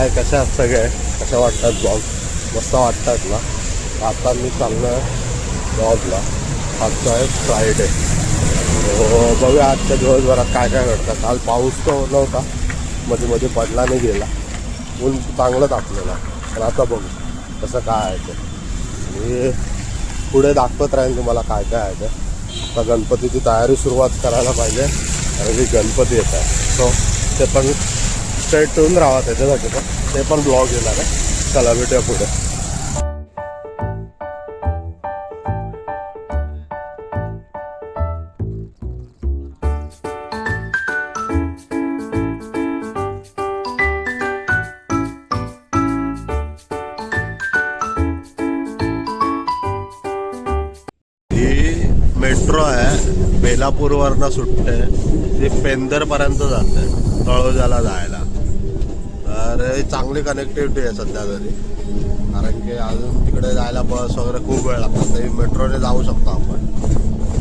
काय कशा आहात सगळे? कशा वाटतात ब्लॉग मस्त वाटतात ना? आता मी चांगलं जॉबला ब्लॉगला आजचा आहे फ्रायडे हो, बघूया आजच्या दिवसभरात काय काय घडतं. काल पाऊस तर नव्हता. मध्ये मध्ये पडला नाही गेला. ऊन चांगलं तापलेला पण आता बघू कसं काय आहे ते. मी पुढे दाखवत राहील तुम्हाला काय काय आहे ते. आता गणपतीची तयारी सुरुवात करायला पाहिजे. कारण की गणपती येत आहे. सो ते पण स्ट्रेट ठेवून राहा त्याच्यासाठी पण ते पण ब्लॉग येणार आहे. चला भेटूया पुढे. ही मेट्रो आहे. बेलापूरवरनं सुटते. ती पेंदरपर्यंत जाते. तळोजाला जायला. तर चांगली कनेक्टिव्हिटी आहे सध्या तरी. कारण की अजून तिकडे जायला बस वगैरे खूप वेळ लागतात तरी मेट्रोने जाऊ शकतो आपण.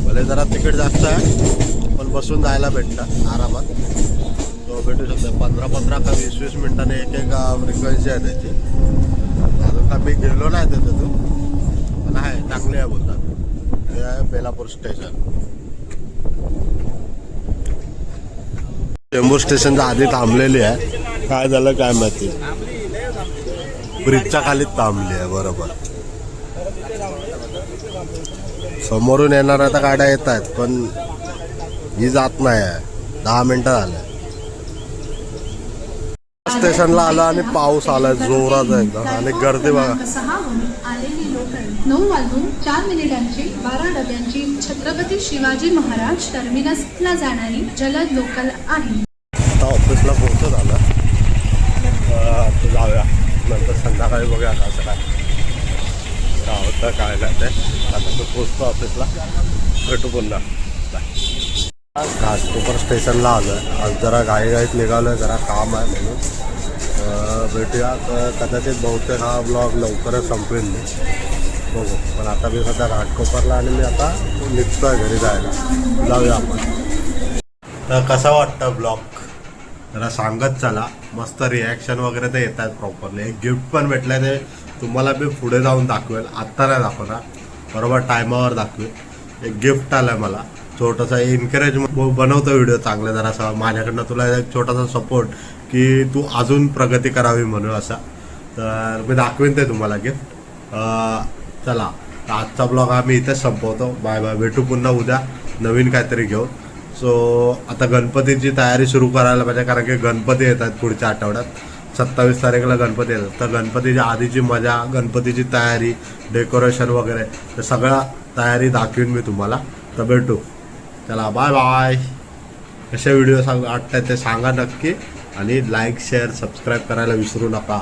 भले जरा तिकीट जास्त आहे पण बसून जायला भेटतं आरामात. तो भेटू शकतो. पंधरा पंधरा का वीस वीस मिनिटांनी एक एक फ्रिक्वेन्सी आहे त्याची. अजून का मी गेलो नाही त्याच्यातून पण आहे चांगली आहे बोलतात. हे आहे बेलापूर स्टेशन चेंबूर स्टेशनच्या आधी थांबलेली आहे. काय झालं काय माहिती? ब्रिजच्या खालीच थांबली आहे बरोबर. समोरून येणार आता गाड्या येत आहेत पण ही जात नाही आहे. दहा मिनिटं झाले. स्टेशनला आलं आणि पाऊस आलाय जोरात एकदम. आणि गर्दी बघा. सहाहून आलेली लोकल नऊ वाजून चार मिनिटांची बारा डब्यांची छत्रपती शिवाजी महाराज टर्मिनसला जाणारी जलद लोकल आहे आता ऑफिसला पोहोचत आलं अं, आता जाऊया नंतर बघा आता असं काय. काय होतं काय नाही ते. आता तो पोचतो ऑफिसला भेटू पुन्हा घाटकोपर स्टेशनला आलो आहे आज जरा घाईघाईत निघालो आहे जरा काम आहे म्हणून. भेटूया. तर कदाचित बहुतेक हा ब्लॉग लवकरच संपेल मी. बघू. पण आता मी सध्या घाटकोपरला आणि मी आता निघतोय घरी जायला. जाऊया आपण. तर कसा वाटतं ब्लॉग जरा सांगत चला. मस्त रिॲक्शन वगैरे ते येत आहेत प्रॉपरली एक गिफ्ट पण भेटलंय ते तुम्हाला मी पुढे जाऊन दाखवेल. आत्ता नाही दाखवणार. बरोबर टायमावर दाखवेल. एक गिफ्ट आलंय मला. छोटासा एनकरेज बनवतो व्हिडिओ चांगला जरासा. माझ्याकडनं तुला एक छोटासा सपोर्ट की तू अजून प्रगती करावी म्हणून असा. तर मी दाखवेन ते तुम्हाला गिफ्ट चला. तर आजचा ब्लॉग आम्ही इथेच संपवतो. बाय बाय भेटू पुन्हा उद्या. नवीन काहीतरी घेऊन. सो आता गणपतीची तयारी सुरू करायला पाहिजे कारण की गणपती येतात पुढच्या आठवड्यात. सत्तावीस तारखेला गणपती येतात तर गणपतीच्या आधीची मजा गणपतीची तयारी डेकोरेशन वगैरे ते सगळा तयारी दाखवीन मी तुम्हाला. तर भेटू. चला बाय बाय कसे व्हिडिओ सांग वाटतात ते सांगा नक्की. आणि लाईक शेअर सबस्क्राईब करायला विसरू नका.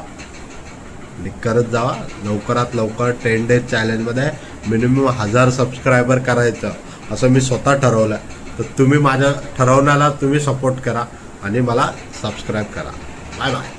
आणि करत जावा. लवकरात लवकर टेन डेज चॅलेंजमध्ये मिनिमम हजार सबस्क्रायबर करायचं. असं मी स्वतः ठरवलं आहे तर तुम्ही माझ्या ठरवण्याला तुम्ही सपोर्ट करा आणि मला सबस्क्राईब करा. Bye bye